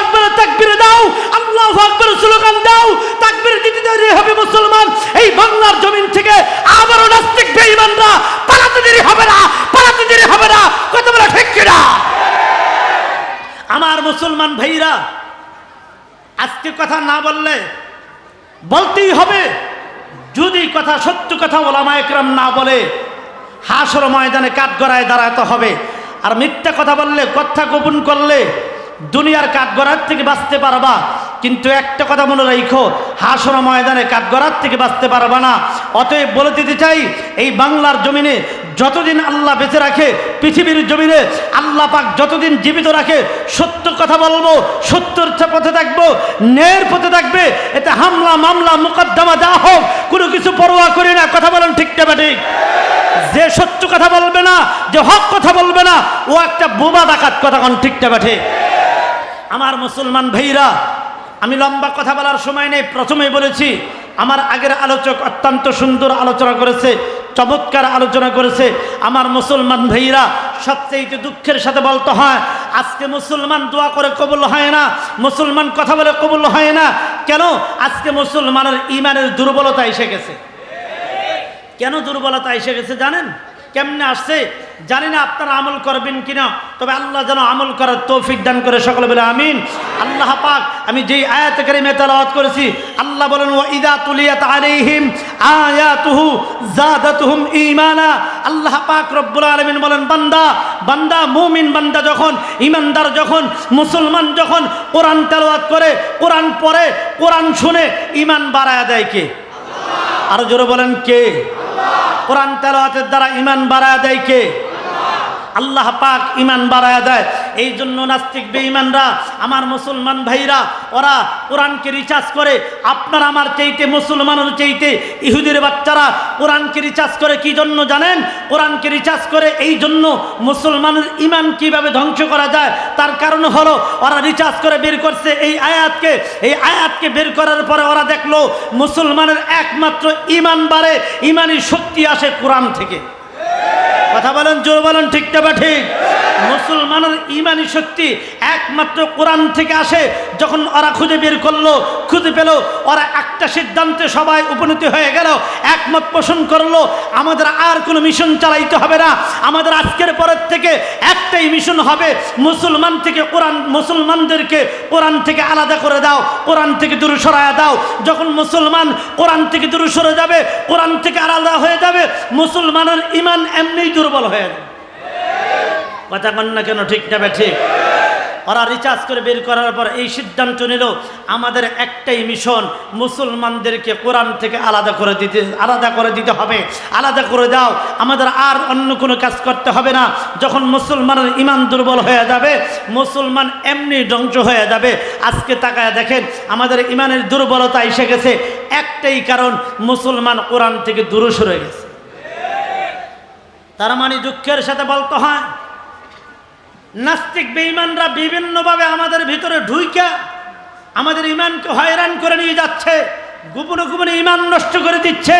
আকবর তাকবীর দাও, আল্লাহ আকবর স্লোগান দাও, তাকবীর দিতে দেরি হবে মুসলমান। এই বাংলার জমিন থেকে আবারও নাস্তিক বেঈমানরা পালাতে দেরি হবে না, পালাতে দেরি হবে না। কত বড় ঠিক কিনা? আমার মুসলমান ভাইরা, আজকে কথা না বললে বলতেই হবে। যদি কথা সত্য কথা ওলামা একরাম না বলে, হাসর ময়দানে কাঠগড়ায় দাঁড়াতে হবে। আর মিথ্যা কথা বললে, কথা গোপন করলে দুনিয়ার কাঠগড়ার থেকে বাঁচতে পারবা। কিন্তু একটা কথা মনে রাখো হাসর ময়দানে কাঠগড়ার থেকে বাঁচতে পারবা না। অতএব বলে দিতে চাই, এই বাংলার জমিনে যতদিন আল্লাহ বেঁচে রাখে, পৃথিবীর জমিনে আল্লাহ পাক যতদিন জীবিত রাখে, সত্য কথা বলব, সত্যর পথে থাকব, ন্যায়ের পথে থাকবে, এতে হামলা, মামলা, মোকদ্দমা যা হোক, কোনো কিছু পরোয়া করি না। কথা বলেন ঠিক না ঠিক? যে সত্য কথা বলবে না, যে হক কথা বলবে না, ও একটা বোবা ডাকাত কথা কোন ঠিক না ঠিক? আমার মুসলমান ভাইরা, আমি লম্বা কথা বলার সময় নেই, প্রথমেই বলেছি, আমার আগের আলোচক অত্যন্ত সুন্দর আলোচনা করেছে, চমৎকার আলোচনা করেছে। আমার মুসলমান ভাইরা সবচেয়ে দুঃখের সাথে বলতে হয়, আজকে মুসলমান দোয়া করে কবুল হয় না, মুসলমান কথা বলে কবুল হয় না। কেন? আজকে মুসলমানের ইমানের দুর্বলতা এসে গেছে। কেন দুর্বলতা এসে গেছে জানেন? কেমনে আসছে? জানি না আপনারা আমল করবেন কিনা, তবে আল্লাহ যেন আমল করার তৌফিক দান করে সকলে বলে আমিন। আল্লাহ পাক, আমি যেই আয়াত কারিমে তেলাওয়াত করেছি, আল্লাহ বলেন ও ইদা তুলিয়াত আলাইহিম আয়াতুহু জাদাতুহুম ঈমানা। আল্লাহ পাক রব্বুল আলামিন বলেন, বান্দা বান্দা, মুমিন বান্দা যখন ইমানদার যখন, মুসলমান যখন কোরআন তেলাওয়াত করে, কোরআন পড়ে, কোরআন শুনে ইমান বাড়ায় দেয় কে? আরও জোরে বলেন, কে? কোরআন তেলাওয়াতের দ্বারা ইমান বাড়ায় দেয় কে? আল্লাহ পাক ইমান বাড়ায় দেয়। এই জন্য নাস্তিক বেঈমানরা, আমার মুসলমান ভাইরা, ওরা কোরআনকে রিচার্জ করে। আপনার আমার চাইতে, মুসলমানের চাইতে ইহুদির বাচ্চারা কোরআনকে রিচার্জ করে কি জন্য জানেন? কোরআনকে রিচার্জ করে এই জন্য মুসলমানের ইমান কীভাবে ধ্বংস করা যায়? তার কারণ হলো, ওরা রিচার্জ করে বের করছে এই আয়াতকে। এই আয়াতকে বের করার পরে ওরা দেখল, মুসলমানের একমাত্র ইমান বাড়ে ইমানই শক্তি আসে কোরআন থেকে। কথা বলেন, জোর বলেন ঠিকটা বা ঠিক? মুসলমানের ইমানি শক্তি একমাত্র কোরআন থেকে আসে যখন ওরা খুঁজে বের করল, খুঁজে পেল, ওরা একটা সিদ্ধান্তে সবাই উপনীত হয়ে গেল, একমত পোষণ করল, আমাদের আর কোনো মিশন চালাইতে হবে না, আমাদের আজকের পরের থেকে একটাই মিশন হবে, মুসলমান থেকে কোরআন, মুসলমানদেরকে কোরআন থেকে আলাদা করে দাও, কোরআন থেকে দূরে সরায়া দাও, যখন মুসলমান কোরআন থেকে দূরে সরে যাবে, কোরআন থেকে আলাদা হয়ে যাবে, মুসলমানের ইমান এমনিই দুর্বল হয়ে যাবে কথা কন না কেন, ঠিক না ঠিক? ওরা রিচার্জ করে বের করার পর এই সিদ্ধান্ত নিল, আমাদের একটাই মিশন মুসলমানদেরকে কোরআন থেকে আলাদা করে দিতে, আলাদা করে দিতে হবে। আলাদা করে দাও, আমাদের আর অন্য কোনো কাজ করতে হবে না। যখন মুসলমানের ইমান দুর্বল হয়ে যাবে, মুসলমান এমনি ধ্বংস হয়ে যাবে। আজকে তাকায় দেখেন, আমাদের ইমানের দুর্বলতা এসে গেছে। একটাই কারণ, মুসলমান কোরআন থেকে দূরে সরে গেছে। তার মানে দুঃখের সাথে বলতে হয়, নাস্তিক বেঈমানরা বিভিন্নভাবে আমাদের ভিতরে ঢুইকা আমাদের ইমানকে হয়রান করে নিয়ে যাচ্ছে, গোপনে গোপনে ইমান নষ্ট করে দিচ্ছে।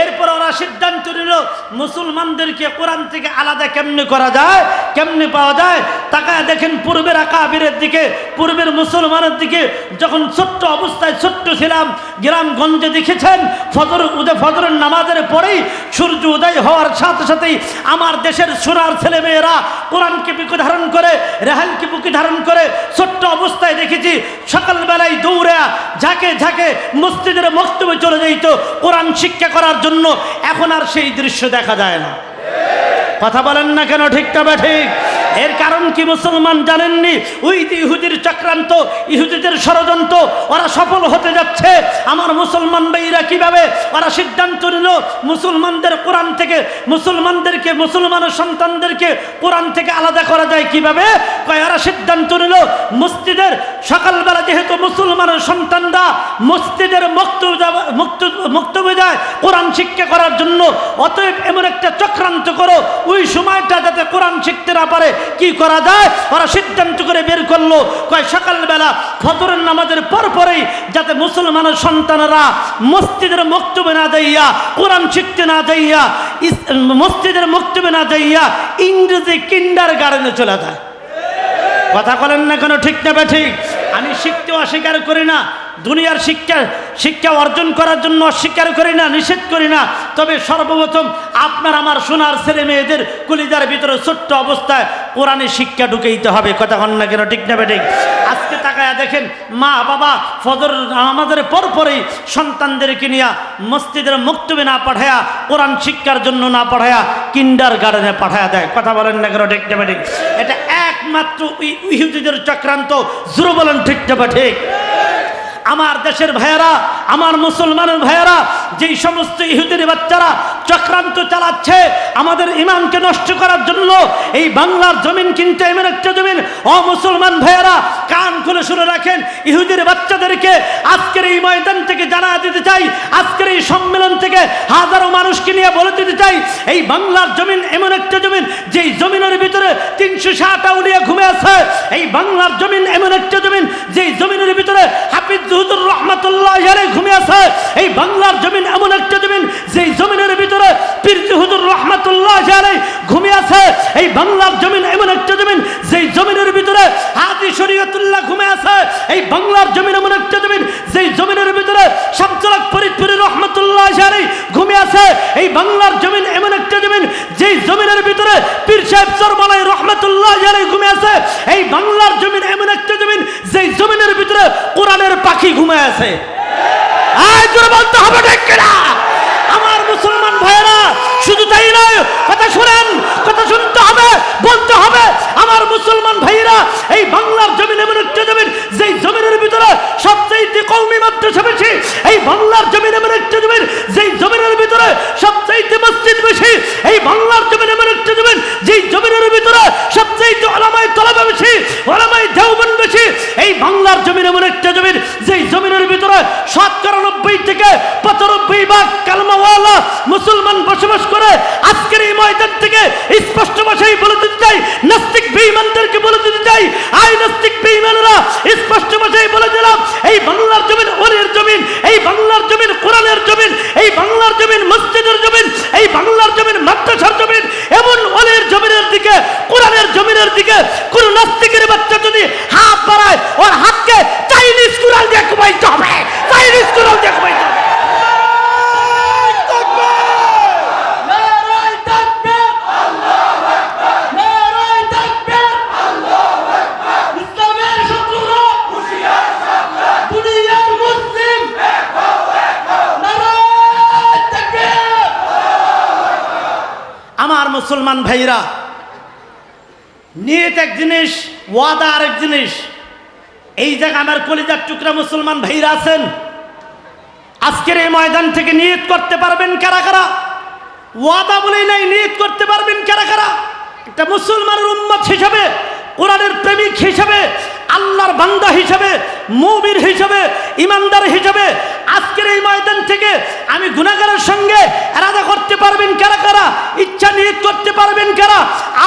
এরপর ওরা সিদ্ধান্ত নিল, মুসলমানদেরকে কোরআন থেকে আলাদা কেমনে করা যায়, কেমনে পাওয়া যায়? তাকায় দেখেন পূর্বের আকাবিরের দিকে, পূর্বের মুসলমানের দিকে, যখন ছোট্ট অবস্থায় ছোট্ট ছিলাম, গ্রামগঞ্জে দেখেছেন, ফজর উদয়, ফজরের নামাজের পরেই সূর্য উদয় হওয়ার সাথে সাথেই আমার দেশের সোনার ছেলেমেয়েরা কোরআনকে বুকে ধারণ করে রেহালকে বুকে ধারণ করে ছোট্ট অবস্থায় দেখেছি, সকালবেলায় দৌড়ে ঝাঁকে ঝাঁকে মসজিদের মস্তবে চলে যেত কোরআন শিক্ষা করার জন্য। এখন আর সেই দৃশ্য দেখা যায় না। কথা বলেন না কেন ঠিকটা বা ঠিক? এর কারণ কি মুসলমান জানেননি? ওই যে ইহুদির চক্রান্ত, ইহুদিদের ষড়যন্ত্র, ওরা সফল হতে যাচ্ছে। আমার মুসলমান ভাইরা কীভাবে ওরা সিদ্ধান্ত নিল? মুসলমানদের কোরআন থেকে, মুসলমানদেরকে মুসলমানের সন্তানদেরকে কোরআন থেকে আলাদা করা যায় কীভাবে? ওরা সিদ্ধান্ত নিল, মসজিদের সকালবেলা যেহেতু মুসলমানের সন্তানরা মসজিদের মুক্ত মক্তব্য যায় কোরআন শিক্ষা করার জন্য, অতএব এমন একটা চক্রান্ত করো। ওই সময়টা যাতে কোরআন শিখতে না পারে কি করা যায়? ওরা সিদ্ধান্ত করে বের করল। কয়, সকালবেলা ফজরের নামাজের পর পরেই যাতে মুসলমানের সন্তানেরা মসজিদের মক্তবে না যাইয়া, কোরআন শিখতে না যাইয়া মসজিদের মক্তবে না যাইয়া ইংরেজি কিন্ডার গার্ডেনে চলে যায়। কথা বলেন না কেন? ঠিক না ঠিক আমি শিখতে অস্বীকার করি না। দুনিয়ার শিক্ষা শিক্ষা অর্জন করার জন্য অস্বীকার করি না, নিষেধ করি না। তবে সর্বপ্রথম আপনার, আমার সোনার ছেলে মেয়েদের কলিজার ভিতরে ছোট্ট অবস্থায় কোরআনে শিক্ষা ঢুকেইতে হবে। কথা হন না কেন? ঠিক না ঠিক? আজকে তাকায়া দেখেন, মা, বাবা, ফজর আমাদের পরপরই সন্তানদেরকে নিয়ে মসজিদের মুক্তবে না পাঠায়া, কোরআন শিক্ষার জন্য না পাঠায়া, কিন্ডার গার্ডেনে পাঠায়া দেয়। কথা বলেন না কেন? ঠিক না ঠিক? এটা একমাত্র ইহুদিদের চক্রান্ত। জুরু বলেন, ঠিক না ঠিক? আমার দেশের ভাইয়েরা, আমার মুসলমানের ভাইয়েরা, যেই সমস্ত ইহুদের বাচ্চারা চক্রান্ত চালাচ্ছে, আমাদের ইমানকে নষ্ট করার জন্য এই বাংলার জমিন কিন্তু এমন একটা জমিন। ও মুসলমান ভাইয়েরা, কান খুলে শুনে রাখেন, ইহুদির বাচ্চাদেরকে আজকের এই ময়দান থেকে জানা দিতে চাই, আজকের এই সম্মেলন থেকে হাজারো মানুষকে নিয়ে বলে দিতে চাই, এই বাংলার জমিন এমন একটা জমিন, যেই জমিনের ভিতরে তিনশো ষাট আউলিয়া ঘুমে আছে। এই বাংলার জমিন এমন একটা জমিন, যেই জমিনের ভিতরে হাফিজ হুজুর রহমাতুল্লাহ আলাইহি ঘুমে আছে এই বাংলার জমিন এমন একটা জমিন, যেই জমিনের ভিতরে পীর হুজুর রহমাতুল্লাহ আলাইহি ঘুমে আছে এই বাংলার জমিন এমন একটা জমিন, যেই জমিনের ভিতরে হাজি শরীয়তুল্লাহ ঘুমে আছে এই বাংলার জমিন এমন একটা জমিন, যেই জমিনের ভিতরে শামসুলাক ফরিদপুরি রহমাতুল্লাহ আলাইহি ঘুমে আছে এই বাংলার জমিন এমন একটা জমিন, যেই জমিনের ভিতরে পীর সাহেব চরমালাই রহমাতুল্লাহ আলাইহি ঘুমে আছে এই বাংলার জমিন এমন একটা জমিন যেই জমিনের ভিতরে কোরআনের পাখি ঘুমে আছে। বলতে হবে আমার মুসলমান ভাইয়েরা, শুধু তাই নয়, কথা শুনেন, কথা শুনতে হবে, বলতে হবে। আমার মুসলমান ভাইয়েরা, এই বাংলার জমিন এমন একটা জমিন, যেই জমিনের ভিতরে সবচাইতে কৌমি মাদ্রাসা বেশি, এই বাংলার জমিন এমন একটা জমিন, যেই জমিনের ভিতরে সবচাইতে মসজিদ বেশি, এই বাংলার জমিন এমন একটা জমিন, যেই জমিনের ভিতরে সবচেয়ে ওলামায় তলাবা বেশি, ওলামায় দেওবন বেশি, এই বাংলার জমিন এমন একটা জমিন শতকরা নব্বই থেকে পঁচানব্বই ভাগ কালমাওয়ালা মুসলমান বসবাস করে। আজকের এই ময়দান থেকে স্পষ্ট ভাষায় বলে দিতে চাই, নাস্তিক বেঈমানদেরকে বলে দিতে চাই। আই নাস্তিক বেঈমানরা, স্পষ্ট ভাষায় বলে দিলাম এই বাংলার জমিন ওরের জমিন এই বাংলার জমিন কোরআনের জমিন এই বাংলার জমিন মসজিদের জমিন এই বাংলার জমিন মাদ্রাসার জমিন এমন ওলের জমিনের দিকে কোরআনের জমিনের দিকে কোন নাস্তিকের বাচ্চা যদি হাত বাড়ায় ওর হাতকে চাইনিজ কোরআন দিয়ে কমাইতে হবে চাইনিজ কোরআন দিয়ে কমাইতে হবে নারায় তাকবীর নারায় তাকবীর ইসলামের শত্রুরা দুনিয়ার মুসলিম নারায় তাকবীর আমার মুসলমান ভাইরা, নিয়ত এক জিনিস, ওয়াদা আরেক জিনিস। এই জায়গা আমার কলিজার টুকরা মুসলমান ভাইরা আছেন, আজকের এই ময়দান থেকে নিয়ত করতে পারবেন কারা কারা? ওয়াদা বলেই নাই, নিয়ত করতে পারবেন কারা কারা? একটা মুসলমানের উম্মত হিসাবে, কোরআনের প্রেমিক হিসাবে, আল্লাহর বান্দা হিসাবে মুমির হিসাবে, ইমানদার হিসাবে এই ময়দান থেকে আমি গুণাগারের সঙ্গে এরাদা করতে পারবেন কারা কারা? ইচ্ছা নিয়ত করতে পারবেন কারা?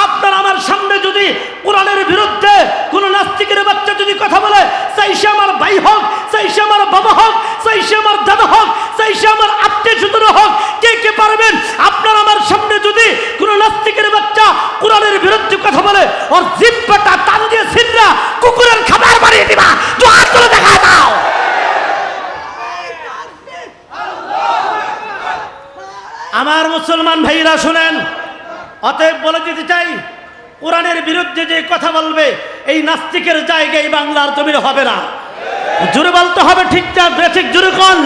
আপনার আমার সামনে যদি কোরআনের বিরুদ্ধে কোনো নাস্তিকের বাচ্চা যদি কথা বলে, চাই সে আমার ভাই হোক, চাই সে আমার বাবা হোক, চাই সে আমার দাদা হোক, চাই সে আমার আত্মীয় স্বজন হোক, কে কে পারবেন? আপনার আমার সামনে যদি কোনো নাস্তিকের বাচ্চা কোরআনের বিরুদ্ধে কথা বলে, ওর জিব্বাটা টান দিয়ে ছিন্না কুকুরের খাবার বানিয়ে দিবা তো হাত তুলে দেখা দাও আমার মুসলমান ভাইরা শুনেন। অতএব বলে দিতে চাই, কোরআনের বিরুদ্ধে যে কথা বলবে, এই নাস্তিকের জায়গায় বাংলার জমির হবে না। জোরে বলতে হবে ঠিক না, বেঠিক জোরে কন?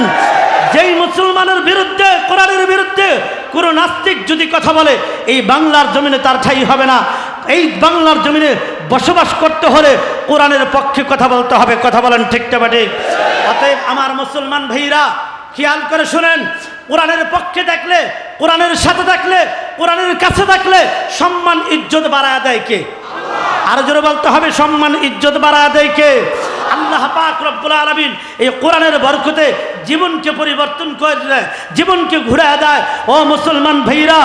যেই মুসলমানের বিরুদ্ধে, কোরআনের বিরুদ্ধে কোনো নাস্তিক যদি কথা বলে, এই বাংলার জমিনে তার ঠাই হবে না। এই বাংলার জমিনে বসবাস করতে হলে কোরআনের পক্ষে কথা বলতে হবে। কথা বলেন ঠিকটা বা ঠিক অতএব আমার মুসলমান ভাইরা, খেয়াল করে শুনেন, কোরআনের পক্ষে দেখলে কোরআনের সাথে থাকলে, কোরআনের কাছে থাকলে সম্মান, ইজ্জত বাড়ায় দেয় কে? আর জোরে বলতে হবে, সম্মান, ইজ্জত বাড়ায় দেয় কে? আল্লাহ পাক রব্বুল আলমিন এই কোরআনের বরকতে জীবনকে পরিবর্তন করে দেয়, জীবনকে ঘুরে দেয়। ও মুসলমান ভাইরা,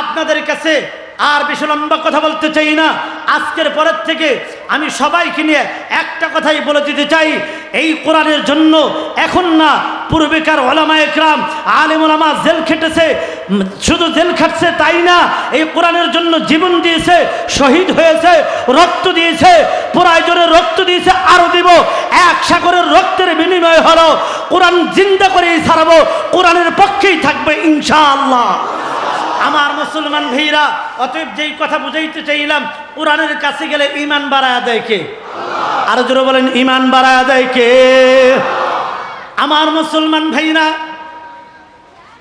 আপনাদের কাছে আর বেশি লম্বা কথা বলতে চাই না। আজকের পরের থেকে আমি সবাইকে নিয়ে একটা কথাই বলে দিতে চাই। এই কোরআনের জন্য এখন না পূর্বেকার ওলামা একরাম, আলেম ওলামা জেল খেটেছে শুধু জেল খাটছে তাই না, এই কোরআনের জন্য জীবন দিয়েছে, শহীদ হয়েছে, রক্ত দিয়েছে প্রয়োজনে রক্ত দিয়েছে আরও দিব। এক সাগরের রক্তের বিনিময় হলো, কোরআন জিন্দা করেই ছাড়বো, কোরআনের পক্ষেই থাকবে ইনশাআল্লাহ। আমার মুসলমান ভাইরা, অতএব যেই কথা বুঝাইতে চাইলাম, কোরআনের কাছে গেলে ইমান বাড়ায় দেয় কে? আরও জোরে বলেন ইমান বাড়ায় দেয় কে? আমার মুসলমান ভাইরা,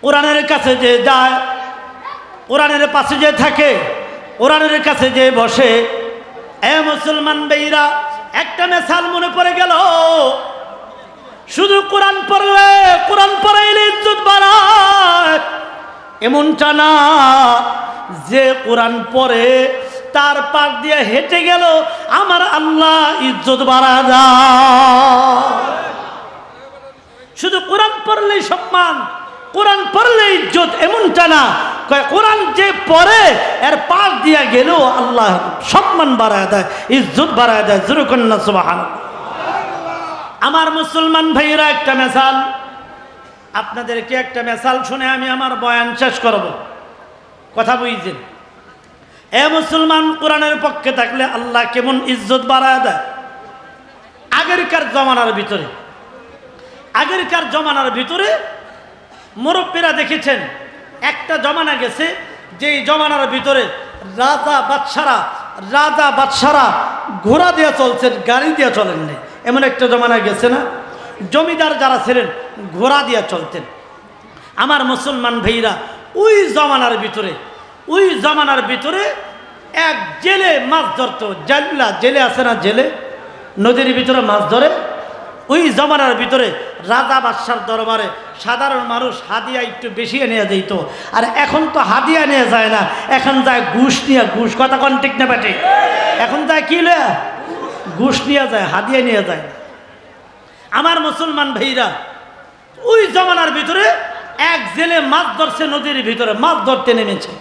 কোরআনের কাছে যে যায়, কোরআনের পাশে যে থাকে, কোরআনের কাছে যে বসে, এ মুসলমান ভাইরা, একটা মেসাল মনে পড়ে গেল। শুধু কোরআন পড়লে, কোরআন পড়াইলে ইজ্জত বাড়ায়। এমনটা না যে কোরআন পড়ে তার পাশ দিয়ে হেঁটে গেল, আমার আল্লাহ ইজ্জত বাড়া যায়। শুধু কোরআন পড়লেই সম্মান, কোরআন পড়লে ইজ্জত এমনটা না। কোরআন যে পড়ে, এর পাশ দিয়া গেলেও আল্লাহ সম্মান বাড়ায় দেয়, ইজ্জত বাড়ায় দেয়। জুরুকন্যা সুবাহান আমার মুসলমান ভাইয়েরা, একটা মেসাল আপনাদেরকে একটা মেসাল শুনে আমি আমার বয়ান শেষ করব। কথা বুঝছেন? এ মুসলমান কোরআনের পক্ষে থাকলে আল্লাহ কেমন ইজ্জত বাড়ায় দেয়? আগেরকার জমানার ভিতরে। আগেরকার জমানার ভিতরে মুরব্বীরা দেখেছেন, একটা জমানা গেছে, যেই জমানার ভিতরে রাজা বাদশারা রাজা বাদশারা ঘোড়া দিয়ে চলছেন, গাড়ি দিয়ে চলেন এমন একটা জমানা গেছে না? জমিদার যারা ছিলেন, ঘোড়া দিয়ে চলতেন। আমার মুসলমান ভাইরা, ওই জমানার ভিতরে, ওই জমানার ভিতরে এক জেলে মাছ ধরতো। জাল্লা জেলে আছে না জেলে? নদীর ভিতরে মাছ ধরে। ওই জমানার ভিতরে রাজা বাদশার দরবারে সাধারণ মানুষ হাদিয়া একটু বেশি নিয়ে যেত আর এখন তো হাদিয়া নিয়ে যায় না। এখন যায় ঘুষ নিয়ে, ঘুষ কথা কন ঠিক না বেটে এখন যায় কি ঘুষ নিয়ে যায়, হাদিয়া নিয়ে যায়। আমার মুসলমান ভাইরা, ওই জমানার ভিতরে এক জেলে মাছ ধরছে নদীর ভিতরে, মাছ ধরতে নেমেছে।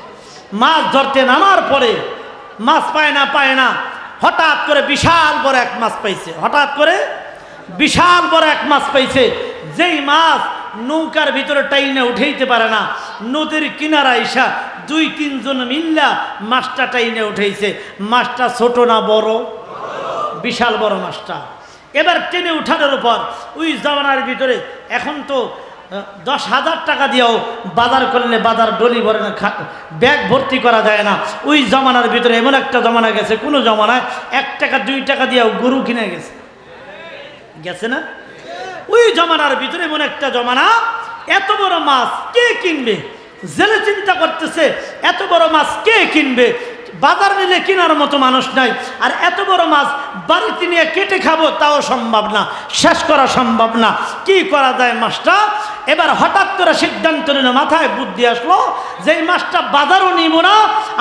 মাছ ধরতে নামার পরে মাছ পায় না পায় না, হঠাৎ করে বিশাল বড় এক মাছ পাইছে। হঠাৎ করে বিশাল বড় এক মাছ পাইছে। যেই মাছ নৌকার ভিতরে টাইনে উঠাইতে পারে না, নদীর কিনারা ইসা দুই, তিনজন মিল্লা মাছটা টাইনে উঠাইছে। মাছটা ছোট না বড়? বিশাল বড় মাছটা। এবার টেনে উঠানোর উপর ওই জামানার ভিতরে এখন তো দশ হাজার টাকা দিয়েও বাজার করলে বাজার ডলি ভরে না ব্যাগ ভর্তি করা যায় না। ওই জমানার ভিতরে এমন একটা জমানা গেছে, কোনো জমানায় এক টাকা, দুই টাকা দিয়েও গরু কিনে গেছে। গেছে না? ওই জমানার ভিতরে এমন একটা জমানা, এত বড় মাছ কে কিনবে? জেলে চিন্তা করতেছে, এত বড় মাছ কে কিনবে? বাজার নিলে কেনার মতো মানুষ নাই। আর এত বড় মাছ বাড়িতে নিয়ে কেটে খাব তাও সম্ভব না, শেষ করা সম্ভব না। কি করা যায় মাছটা? এবার হঠাৎ করে সিদ্ধান্ত নিল, মাথায় বুদ্ধি আসলো যে এই মাছটা বাজারও নিব না,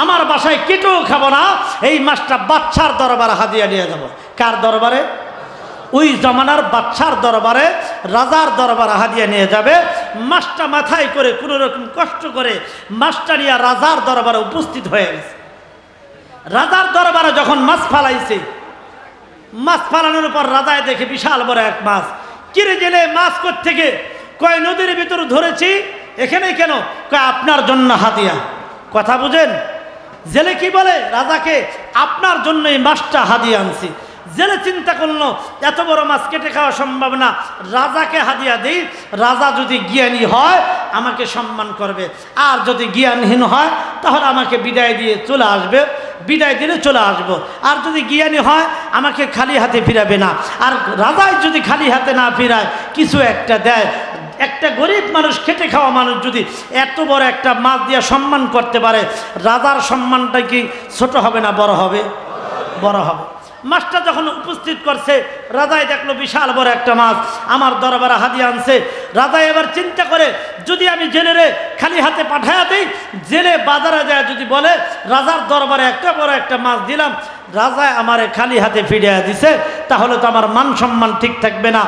আমার বাসায় কেটেও খাব না, এই মাছটা বাচ্চার দরবারে হাদিয়া নিয়ে যাব। কার দরবারে? ওই জমানার বাচ্চার দরবারে, রাজার দরবারে হাদিয়া নিয়ে যাবে। মাছটা মাথায় করে কোনো রকম কষ্ট করে মাছটা নিয়ে রাজার দরবারে উপস্থিত হয়ে গেছে। রাজার দরবারে যখন মাছ ফালাইছে, মাছ ফালানোর পর রাজায় দেখে বিশাল বড় এক মাছ। কিরে গেলে মাছ থেকে কয়, নদীর ভিতর ধরেছি এখানে কেন? কয়, আপনার জন্য হাতিয়া। কথা বুঝেন? জেলে কি বলে? রাজাকে, আপনার জন্য এই মাছটা হাদিয়া আনছি। জেলে চিন্তা করল, এত বড় মাছ কেটে খাওয়া সম্ভব না। রাজাকে হাদিয়া দিই, রাজা যদি জ্ঞানী হয়, আমাকে সম্মান করবে। আর যদি জ্ঞানহীন হয়, তাহলে আমাকে বিদায় দিয়ে চলে আসবে। বিদায় দিলে চলে আসব। আর যদি জ্ঞানী হয়, আমাকে খালি হাতে ফিরাবে না। আর রাজাই যদি খালি হাতে না ফিরায়, কিছু একটা দেয়। একটা গরিব মানুষ, খেটে খাওয়া মানুষ যদি এত বড় একটা মাছ দিয়ে সম্মান করতে পারে, রাজার সম্মানটা কি ছোট হবে না বড় হবে? বড় হবে। মাছটা যখন উপস্থিত করছে রাজাই দেখল বিশাল বড় একটা মাছ। আমার দরবারে হাদিয়া আনছে। রাজা এবার চিন্তা করে, যদি আমি জেলেরে খালি হাতে পাঠায়া দিই, জেলে বাজারে যায় যদি বলে, রাজার দরবারে একটা বড় একটা মাছ দিলাম, রাজায় আমারে খালি হাতে ফিরিয়ে দিছে, তাহলে তো আমার মান সম্মান ঠিক থাকবে না।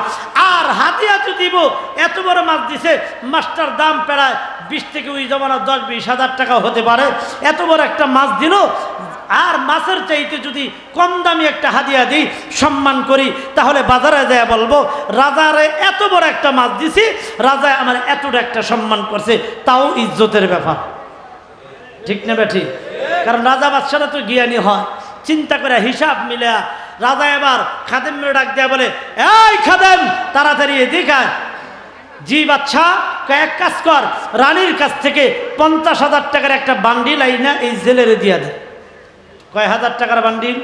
আর হাতিয়া যদি দিব, এত বড় মাছ দিছে, মাছটার দাম প্রায় বিশ থেকে ওই জমানার দশ, বিশ হাজার টাকা হতে পারে। এত বড় একটা মাছ দিল আর মাছের চাইতে যদি কম দামি একটা হাদিয়া দিই, সম্মান করি, তাহলে বাজারে যায় বলব, রাজারে এত বড় একটা মাছ দিছি, রাজায় আমার এতটা একটা সম্মান করছে, তাও ইজ্জতের ব্যাপার। ঠিক না ঠিক কারণ রাজা বাদশারা তো জ্ঞানী হয়। চিন্তা করে হিসাব মিলা রাজা এবার খাদেম ডাক দেয়া বলে, এই খাদেম, তাড়াতাড়ি এদিকে। জি বাচ্চা এক কাজ কর, রানীর কাছ থেকে পঞ্চাশ হাজার টাকার একটা বান্ডিল আইনা এই জেলেরে দিয়া দে। কয় হাজার টাকার বান্ডিল?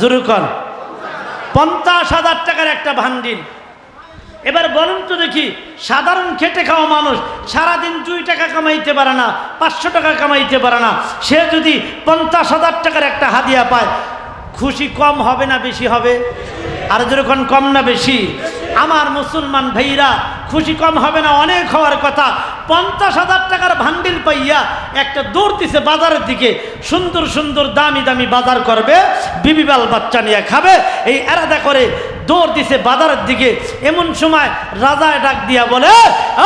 জুরুকন পঞ্চাশ হাজার টাকার একটা বান্ডিল। এবার বলুন তো দেখি, সাধারণ খেটে খাওয়া মানুষ সারাদিন দুই টাকা কামাইতে পারে না, পাঁচশো টাকা কামাইতে পারে না। সে যদি পঞ্চাশ হাজার টাকার একটা হাদিয়া পায়, খুশি কম হবে না বেশি হবে? আর যেরকম কম না বেশি? আমার মুসলমান ভাইরা, খুশি কম হবে না, অনেক হওয়ার কথা। পঞ্চাশ হাজার টাকার ভান্ডিল পাইয়া একটা দৌড় দিছে বাজারের দিকে। সুন্দর সুন্দর দামি দামি বাজার করবে বিবিবাল বাচ্চা নিয়ে খাবে, এই এরাদা করে দৌড় দিছে বাজারের দিকে। এমন সময় রাজায় ডাক দিয়া বলে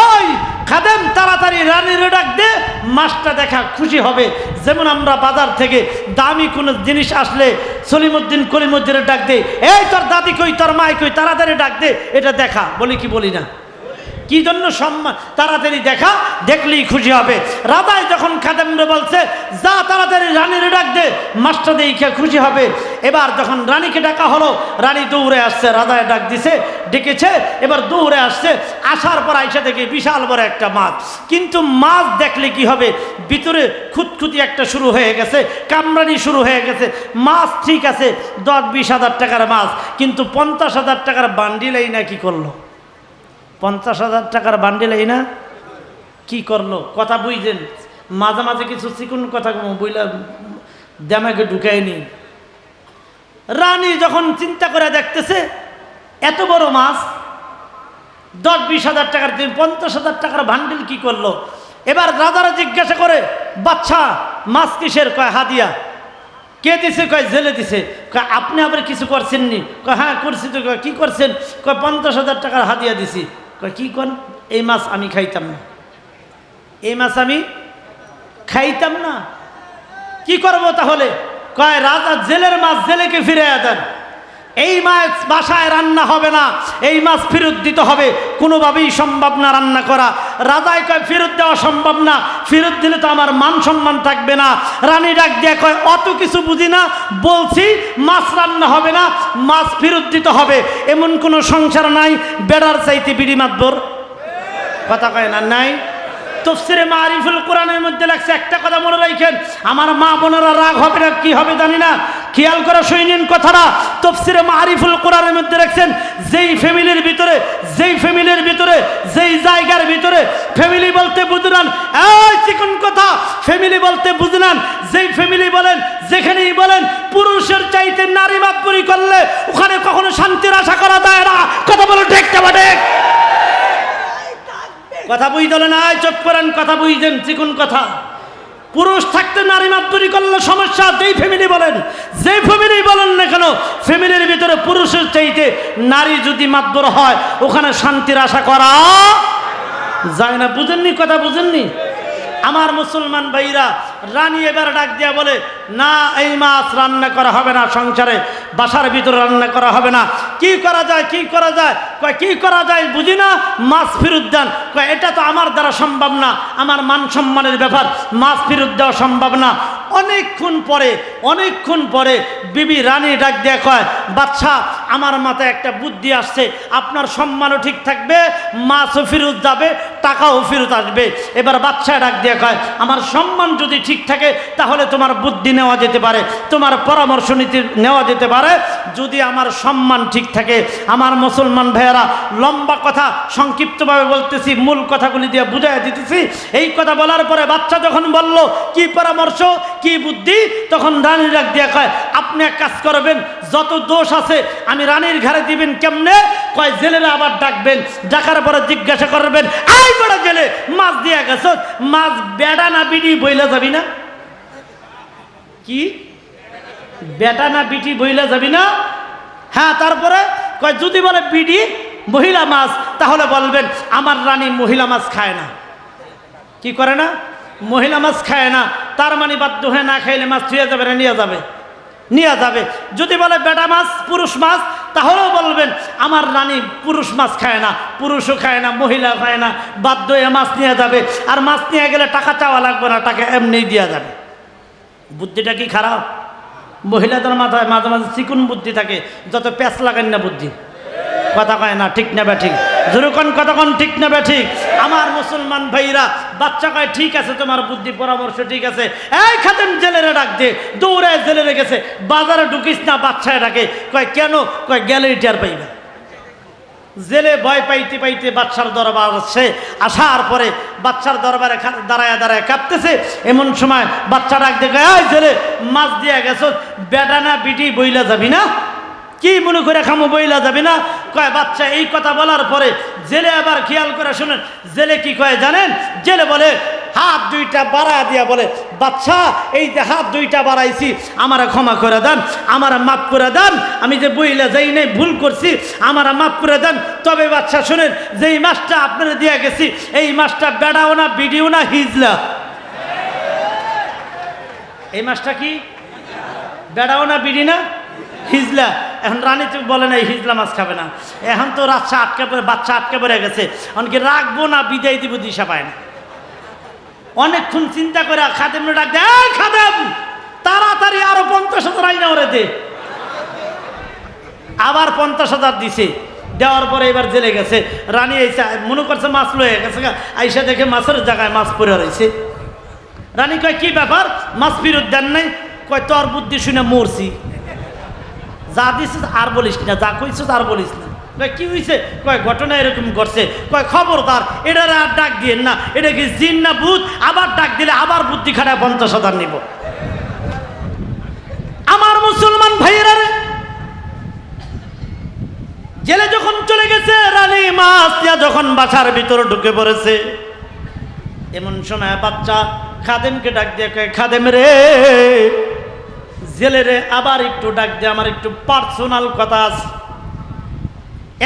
ওই খাদেম, তাড়াতাড়ি রানীর ডাক দে, মাছটা দেখা খুশি হবে। যেমন আমরা বাজার থেকে দামি কোনো জিনিস আসলে সলিমুদ্দিন কলিমুদ্দিনের ডাক দে, এই তোর দাদি কই, তোর মাই কই, তাড়াতাড়ি ডাক দে, এটা দেখা। বলি কি বলি না। কি জন্য সম্মান? তাড়াতাড়ি দেখা, দেখলেই খুশি হবে। রাধায় যখন খাদেমরে বলছে, যা তাড়াতাড়ি রানীর ডাক দে মাস্টার দেখে খুশি হবে। এবার যখন রানীকে ডাকা হলো, রানী দৌড়ে আসছে, রাজায় ডাক দিছে ডেকেছে, এবার দৌড়ে আসছে, আসার পর আইসা দেখে বিশাল বড় একটা মাছ। কিন্তু মাছ দেখলে কি হবে? ভিতরে খুঁতখুতি একটা শুরু হয়ে গেছে কামরানি শুরু হয়ে গেছে। মাছ ঠিক আছে, দশ বিশ হাজার টাকার মাছ, কিন্তু পঞ্চাশ হাজার টাকার বান্ডিলেই না কি করল? পঞ্চাশ হাজার টাকার বান্ডিল এই না কি করল? কথা বুঝলেন? মাঝে মাঝে কিছু চিকুন কথা বইলা দেমাকে ঢুকায়নি। রানী যখন চিন্তা করে দেখতেছে এত বড় মাছ, দশ বিশ হাজার টাকার দিন, পঞ্চাশ হাজার টাকার ভান্ডিল কি করল? এবার রাজারা জিজ্ঞাসা করে, বাচ্চা, মাছ কিসের? কয়, হাদিয়া। কে দিছে? কয়, জেলে দিছে। কয়, আপনি আবার কিছু করছেন নি কয় হ্যাঁ করছি তো। কয়, কী করছেন? কয়, পঞ্চাশ হাজার টাকার হাদিয়া দিছি। কয়, কী কন? এই মাছ আমি খাইতাম না। এই মাছ আমি খাইতাম না। কি করব তাহলে? কয়, রাজা জেলের মাছ জেলেকে ফিরে দেন। এই মাছ বাসায় রান্না হবে না, এই মাছ ফেরত দিতে হবে। কোনোভাবেই সম্ভব না রান্না করা। রাজায় কয়, ফেরত দেওয়া সম্ভব না, ফেরত দিলে তো আমার মান সম্মান থাকবে না। রানী ডাক দিয়ে কয়, অত কিছু বুঝি না, বলছি মাছ রান্না হবে না, মাছ ফেরত দিতে হবে। এমন কোনো সংসার নাই, বেড়ার চাইতে বিড়ি মাতবর কথা কয় না, নাই। তফসিরে মারিফুল কোরআনের মধ্যে লাগছে একটা কথা মনে রাখেন, আমার মা বোনেরা রাগ হবে না, কি হবে জানি না। খেয়াল করে শুনিন কথাটা, তফসিরে মারিফুল কোরআনের মধ্যে রাখছেন, যেই ফ্যামিলির ভিতরে, যেই ফ্যামিলির ভিতরে, যেই জায়গার ভিতরে, ফ্যামিলি বলতে বুঝলান এই চিকন কথা, ফ্যামিলি বলতে বুঝলান যেই ফ্যামিলি বলেন, যেখানেই বলেন, পুরুষের চাইতে নারী মাতপুরি করলে ওখানে কখনো শান্তির আশা করা যায় না। কথা বলো ঠিক বা ঠিক? কথা বুঝতে না চোখ করেন, কথা বুঝতেন চিকুন কথা। পুরুষ থাকতে নারী মাতবরি করলে সমস্যা, যেই ফ্যামিলি বলেন, যে ফ্যামিলি বলেন না কেন ফ্যামিলির ভিতরে পুরুষের চাইতে নারী যদি মাতবর হয়, ওখানে শান্তির আশা করা যায় না। বুঝেননি, কথা বুঝেননি? আমার মুসলমান ভাইরা রানী এবার ডাক দিয়া বলে, না, এই মাছ রান্না করা হবে না সংসারে, বাসার ভিতরে রান্না করা হবে না। কি করা যায়, কি করা যায়? কয়, কি করা যায় বুঝি না? মাছ ফেরত দেন। কয়, এটা তো আমার দ্বারা সম্ভব না, আমার মান সম্মানের ব্যাপার, মাছ ফেরত দেওয়া সম্ভব না। অনেকক্ষণ পরে অনেকক্ষণ পরে বিবি রানী ডাক দিয়ে কয় বাচ্চা আমার মাথায় একটা বুদ্ধি আসছে, আপনার সম্মানও ঠিক থাকবে, মাছও ফেরত যাবে, টাকাও ফেরত আসবে। এবার বাচ্চা ডাক দিয়ে কয়, আমার সম্মান যদি ঠিক থাকে, তাহলে তোমার বুদ্ধি নেওয়া যেতে পারে, তোমার পরামর্শ নীতি নেওয়া যেতে পারে। যদি আমার সম্মান ঠিক থাকে, আমার মুসলমান ভাইয়েরা, লম্বা কথা, সংক্ষিপ্তভাবে বলতেছি, মূল কথাগুলি দিয়ে বুঝাই দিতেছি। এই কথা বলার পরে বাচ্চা যখন বলল, কি পরামর্শ, কি বুদ্ধি? তখন রানী ডাক দিয়ে কয়, আপনি এক কাজ করবেন, যত দোষ আছে, আমি রানীর ঘরে দিবেন কেমনে? কয়, জেলেরা আবার ডাকবেন, ডাকার পরে জিজ্ঞাসা করবেন আই বড় জেলে, মাছ দিয়া গেছ মাছ বেড়া না বিড়ি বইলা যাবি না? কি? বেটা না বিটি বইলা যাবি না? হ্যাঁ তারপরে কয়, যদি বলে বিডি, মহিলা মাছ, তাহলে বলবেন, আমার রানী মহিলা মাছ খায় না। কি করে না? মহিলা মাছ খায় না। তার মানে বাধ্য হয়ে না খাইলে মাছ থুয়ে যাবে না, নিয়ে যাবে। নিয়ে যাবে। যদি বলে বেটা মাছ, পুরুষ মাছ, তাহলেও বলবেন, আমার রানী পুরুষ মাছ খায় না, পুরুষও খায় না মহিলা খায় না। বাধ্য হয়ে মাছ নিয়ে যাবে। আর মাছ নিয়ে গেলে টাকা চাওয়া লাগবে না, টাকা এমনিই দেওয়া যাবে। বুদ্ধিটা কি খারাপ? মহিলাদের মাথায় মাঝে মাঝে চিকুন বুদ্ধি থাকে, যত প্যাঁচ লাগান না বুদ্ধি। কথা কয় না, ঠিক না ঠিক যেরকম কতক্ষণ ঠিক না ঠিক আমার মুসলমান ভাইরা, বাচ্চা কয়, ঠিক আছে, তোমার বুদ্ধি পরামর্শ ঠিক আছে। এই খাতেন জেলেরা ডাক দে, দৌড়ায় জেলেরে গেছে, বাজারে ঢুকিস না, বাচ্চায় ডাকে। কয়, কেন? কয় গ্যালারি টিয়ার পাইবে। জেলে ভয় পাইতে পাইতে বাচ্চার দরবার আসছে আসার পরে বাচ্চার দরবারে দাঁড়ায় দাঁড়ায় কাঁপতেছে। এমন সময় বাচ্চা ডাক দেখে এই জেলে, মাছ দিয়া গেছ বেডানা বিটি বইলা যাবি না? কি মনে করে খামো, বইলা যাবি না? কয়, বাচ্চা, এই কথা বলার পরে জেলে আবার খেয়াল করে শুনেন। জেলে কি কয় জানেন? জেলে বলে হাত দুইটা বাড়া দিয়া বলে, বাচ্চা, এই যে হাত দুইটা বাড়াইছি, আমারা ক্ষমা করে দেন, আমারা মাফ করে দেন, আমি যে বইলা যাই নাই, ভুল করছি, আমারা মাফ করে দেন। তবে বাচ্চা, শুনেন যে এই মাছটা আপনারা দিয়া গেছি, এই মাছটা বেড়াও না, বিডিও না, হিজলা। এই মাছটা কি? বেড়াও না, বিড়ি না, হিজলা। এখন রানী তো বলে না হিজলা মাছ খাবে না। এখন তো রাচ্চা আটকে পড়ে বাচ্চা আটকে পড়ে গেছে। অনেকে রাখব না, বিদায় দিব, দিশা পায় না। অনেকক্ষণ চিন্তা করে খাদেম ডাক দেয় খাদেম, তাড়াতাড়ি আরও পঞ্চাশ হাজার আইনা ওরে দে। আবার পঞ্চাশ হাজার দিছে। দেওয়ার পরে এবার জেলে গেছে। রানী এসে মনে করছে মাছ লয়ে গেছে। আইসা দেখে মাছের জায়গায় মাছ পড়ে রয়েছে। রানী কয়, কি ব্যাপার? মাছ ফিরত দেন নাই? কয়, তোর বুদ্ধি শুনে মরছি। যা দিছিস আর বলিস না, যা কইছিস আর বলিস না। কয়, কি হয়েছে কয়, ঘটনা এরকম ঘটছে। কয়, খবরদার এটা আর ডাক দিয়ে না। এটা কি জিন না ভূত? আবার ডাক দিলে আবার বুদ্ধি খাটায় পঞ্চাশ হাজার নিব। আমার মুসলমান ভাইয়েরা জেলে যখন চলে গেছে, রানী মাছ যখন বাসার ভিতরে ঢুকে পড়েছে, এমন সময় বাচ্চা খাদেমকে ডাক দিয়ে কয়, খাদেম রে, জেলে রে, আবার একটু ডাক দিয়ে, আমার একটু পার্সোনাল কথা আছে।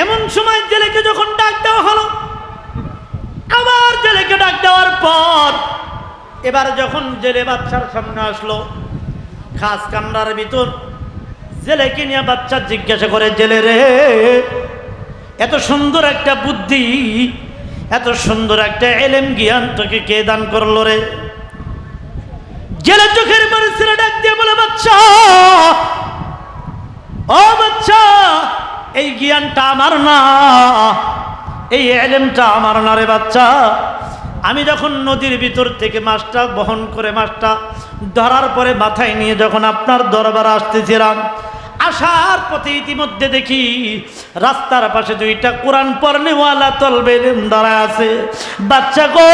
এমন সময় জেলেকে যখন ডাক দেওয়া হলো, আবার জেলেকে ডাক দেওয়ার পর এবার যখন জেলে বাচ্চার সামনে আসলো, খাস কামরার ভিতর জেলেকে নিয়ে বাচ্চা জিজ্ঞাসা করে, জেলে রে, এত সুন্দর একটা বুদ্ধি, এত সুন্দর একটা এলেম জ্ঞান তোকে কে দান করল রে? জেলে চোখের ছেলে ডাক দিয়ে বলে, বাচ্চা, ও বাচ্চা এই জ্ঞানটা আমার না, এই এলেমটা আমার না রে বাচ্চা। আমি যখন নদীর ভিতর থেকে মাছটা বহন করে মাছটা ধরার পরে মাথায় নিয়ে যখন আপনার দরবার আসতেছিলাম আসার পথে ইতিমধ্যে দেখি রাস্তার পাশে দুইটা কোরআন পর্নেওয়ালা তলবে দাঁড়া আছে। বাচ্চা গো,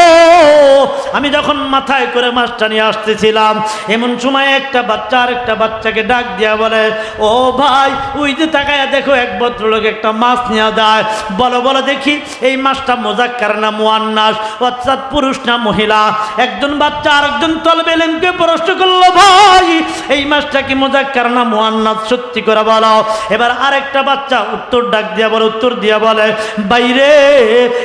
আমি যখন মাথায় করে মাছটা নিয়ে আসতেছিলাম, এমন সময় একটা বাচ্চা আর একটা বাচ্চাকে ডাক দিয়া বলে, ও ভাই, ওই যে তাকায় দেখো এক ভদ্রলোক একটা মাছ নিয়ে দেয় বলো বলো দেখি, এই মাছটা মোজাক্কার না মুয়ান্নাস অর্থাৎ পুরুষ না মহিলা? একজন বাচ্চা আর একজন তলবেলেনকে প্রশ্ন করল, ভাই, এই মাছটা কি মোজাক্কার না মুয়ান্নাস সত্যি করে বলো। এবার আরেকটা বাচ্চা উত্তর ডাক দিয়া বলে, উত্তর দিয়া বলে, বাইরে,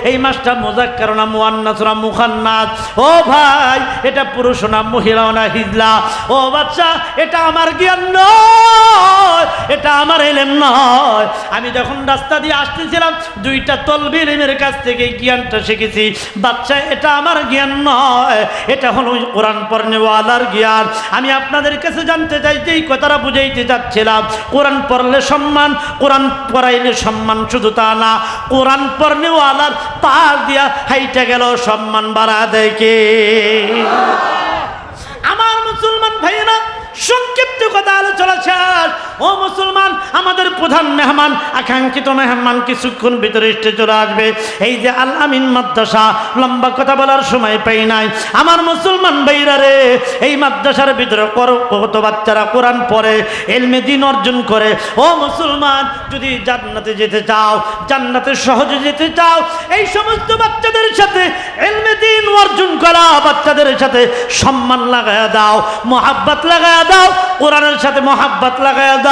এই মাছটা মোজাক্কার না মুয়ান্নাস না মুখান্নাস? ও ভাই, এটা পুরুষ না মহিলা না হিজলা? ও বাচ্চা, এটা আমার জ্ঞান নয়, এটা আমার এলেম নয়। আমি যখন রাস্তা দিয়ে আসতেছিলাম, দুইটা তলবির এলেমের কাছ থেকে জ্ঞানটা শিখেছি। বাচ্চা, এটা আমার জ্ঞান নয়, এটা হলো কোরআন পড়নেওয়ালার জ্ঞান। আমি আপনাদের কাছে জানতে চাই যে এই কথাটা বুঝাইতে চাচ্ছিলাম। কোরআন পড়লে সম্মান, কোরআন পড়াইলে সম্মান শুধু তা না, কোরআন পড়লেও আলার তার দিয়া হাইটা গেল সম্মান বাড়া দেয় কে? আমার মুসলমান ভাইয়েরা, সংক্ষিপ্ত কথা আলোচনা শেষ। ও মুসলমান, আমাদের প্রধান মেহমান, আকাঙ্ক্ষিত মেহমান কিছুক্ষণ ভিতরে চলে আসবে। এই যে আল আমিন মাদ্রাসা, লম্বা কথা বলার সময় পাই নাই। আমার মুসলমান ভাইরা রে, এই মাদ্রাসার ভিতরে কত বাচ্চারা কোরআন পড়ে, এলমে দিন অর্জন করে। ও মুসলমান, যদি জান্নাতে যেতে চাও, জান্নাতে সহজে যেতে চাও, এই সমস্ত বাচ্চাদের সাথে এলমে দিন অর্জন করা, বাচ্চাদের সাথে সম্মান লাগায়া দাও, মোহাব্বত লাগায়া দাও, কোরআনের সাথে মোহাব্বত লাগায়া দাও।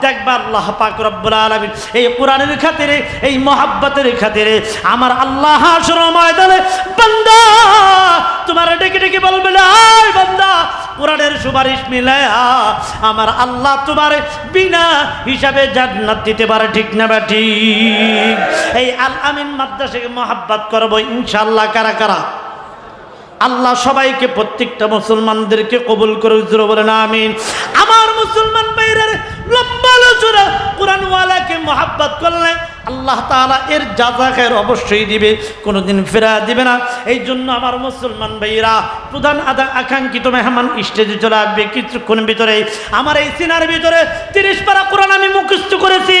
দেখবা আল্লাহ পাক রব্বুল আলামিন এই কোরআনের খাতিরে, এই মোহাব্বতের খাতিরে আমার আল্লাহ হাসর ময়দানে, বান্দা, তোমার ডেকে ডেকে বলবে "আয় বান্দা, কোরআনের সুপারিশ মিলায়া আমার আল্লাহ তোমার বিনা হিসাবে জান্নাত দিতে পারে, ঠিক না বা এই আল আমিন মাদ্রাসাকে মোহাব্বত করব ইনশাল্লাহ কারা কারা? আল্লাহ সবাইকে প্রত্যেকটা মুসলমানদেরকে কবুল করে হুজুর বলেন, আমিন। আমার মুসলমান বাইরের লম্বা আলোচনা কোরআনওয়ালাকে মহাব্বত করলে আল্লাহ তাআলা এর যাজা খের অবশ্যই দিবে, কোনোদিন ফেরা দিবে না। এই জন্য আমার মুসলমান ভাইরা প্রধান আদা আকাঙ্ক্ষিত মেহমান স্টেজে চলে আসবে কিছুক্ষণ ভিতরে। আমার এই সিনার ভিতরে তিরিশ পারা কোরআন আমি মুখস্থ করেছি।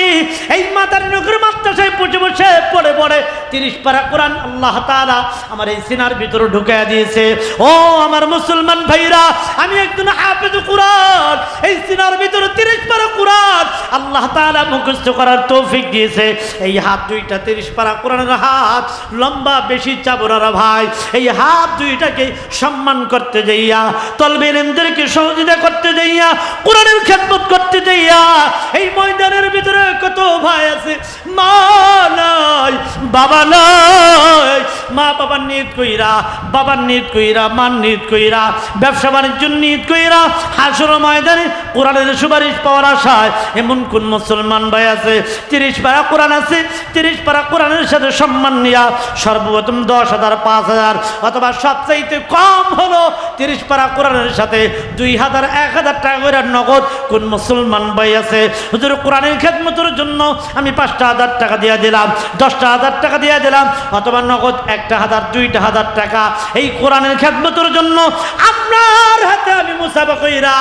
এই মাতার নগর মাদ্রাসায় বসে বসে পড়ে পড়ে তিরিশ পারা কোরআন আল্লাহ তাআলা আমার এই সিনার ভিতরে ঢুকাইয়া দিয়েছে। ও আমার মুসলমান ভাইরা আমি একজন হাফেজ কোরআন। এই সিনার ভিতরে তিরিশ পারা কোরআন আল্লাহ তাআলা মুখস্থ করার তৌফিক দিয়েছে। এই হাত দুইটা তিরিশ পারা কোরআনের হাত, লম্বা বেশি চাবরারা ভাই। এই হাত দুইটাকে সম্মান করতে যাইয়া তলবেলেমদেরকে সহযোগিতা করতে যাইয়া, কোরআনের খেদমত করতে যাইয়া, এই ময়দানের ভিতরে কত ভাই আছে? মা নাই, বাবা নাই। মা বাবার নিয়ত কইরা, বাবার নিয়ত কইরা, মার নিয়ত কইরা, ব্যবসা বাণিজ্যের নিয়ত কইরা, হাসর ময়দানে কোরআনের সুপারিশ পাওয়ার আশায় এমন কোন মুসলমান ভাই আছে? তিরিশ পারা কোরআন আছে, তিরিশ পারা কোরআনের সাথে সম্মান নিয়া সর্বপ্রথম দশ হাজার, পাঁচ হাজার, অথবা সবচাইতে কম হলো তিরিশ পারা কোরআনের সাথে দুই হাজার, এক হাজার টাকা করে নগদ। কোন মুসলমান ভাই আছে? হুজুর, কোরআনের খেদমতের জন্য আমি পাঁচটা হাজার টাকা দিয়ে দিলাম, দশটা হাজার টাকা দিয়ে দিলাম, অথবা নগদ একটা হাজার, দুইটা হাজার টাকা। এই কোরআনের খেদমতের জন্য আপনার হাতে আমি মুসাফা কইরা,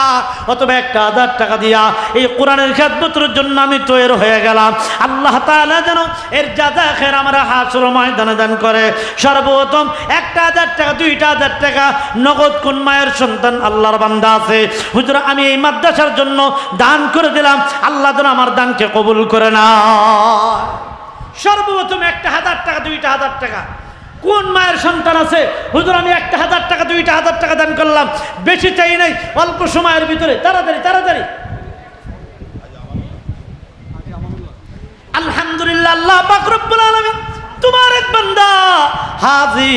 অথবা একটা হাজার টাকা দিয়া এই কোরআনের খেদমতের জন্য আমি তৈরি হয়ে গেলাম। আল্লাহ তাআলা যেন এর যাজা খের আমরা হাসর ময়দানে দান করে। সর্বপ্রথম একটা হাজার টাকা, দুইটা হাজার টাকা নগদ কোন মায়ের সন্তান আল্লাহর বান্দা আছে? হুজুর, আমি এই মাদ্রাসার জন্য দান করে দিলাম, আল্লাহ যেন আমার দানকে কবুল করে না। সর্বপ্রথম একটা হাজার টাকা, দুইটা হাজার টাকা। কোন মায়ের সন্তান আছে? হুজুর, আমি একটা হাজার টাকা, দুইটা হাজার টাকা দান করলাম। বেশি চাই নাই, অল্প সময়ের ভিতরে, তাড়াতাড়ি তাড়াতাড়ি। আলহামদুলিল্লাহ আল্লাহ পাক আলমিন তোমার এক বান্দা হাজি